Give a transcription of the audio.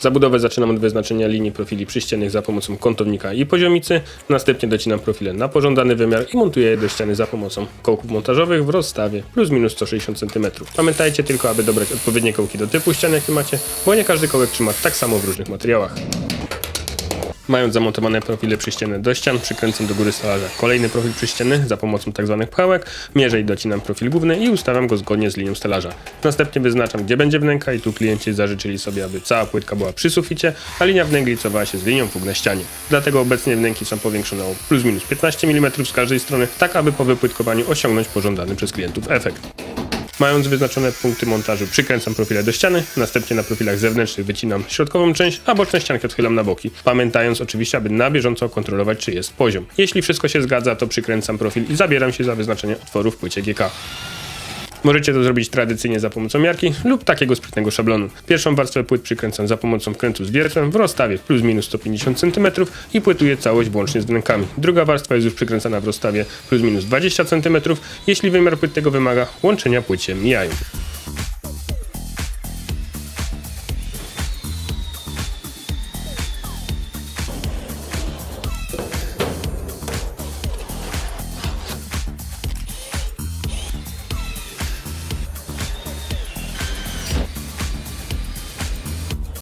Zabudowę zaczynam od wyznaczenia linii profili przyściennych za pomocą kątownika i poziomicy, następnie docinam profile na pożądany wymiar i montuję je do ściany za pomocą kołków montażowych w rozstawie plus minus 160 cm. Pamiętajcie tylko, aby dobrać odpowiednie kołki do typu ściany, jaki macie, bo nie każdy kołek trzyma tak samo w różnych materiałach. Mając zamontowane profile przyścienne do ścian, przykręcam do góry stolarza kolejny profil przyścienny za pomocą tzw. pchełek, mierzę i docinam profil główny i ustawiam go zgodnie z linią stolarza. Następnie wyznaczam, gdzie będzie wnęka i tu klienci zażyczyli sobie, aby cała płytka była przy suficie, a linia wnęki licowała się z linią fug na ścianie. Dlatego obecnie wnęki są powiększone o plus minus 15 mm z każdej strony, tak aby po wypłytkowaniu osiągnąć pożądany przez klientów efekt. Mając wyznaczone punkty montażu, przykręcam profile do ściany, następnie na profilach zewnętrznych wycinam środkową część, a boczne ścianki odchylam na boki. Pamiętając oczywiście, aby na bieżąco kontrolować, czy jest poziom. Jeśli wszystko się zgadza, to przykręcam profil i zabieram się za wyznaczenie otworu w płycie GK. Możecie to zrobić tradycyjnie za pomocą miarki lub takiego sprytnego szablonu. Pierwszą warstwę płyt przykręcam za pomocą wkrętu z wiertłem w rozstawie plus minus 150 cm i płytuję całość włącznie z wnękami. Druga warstwa jest już przykręcana w rozstawie plus minus 20 cm. Jeśli wymiar płyt tego wymaga, łączenia płyt się mijają.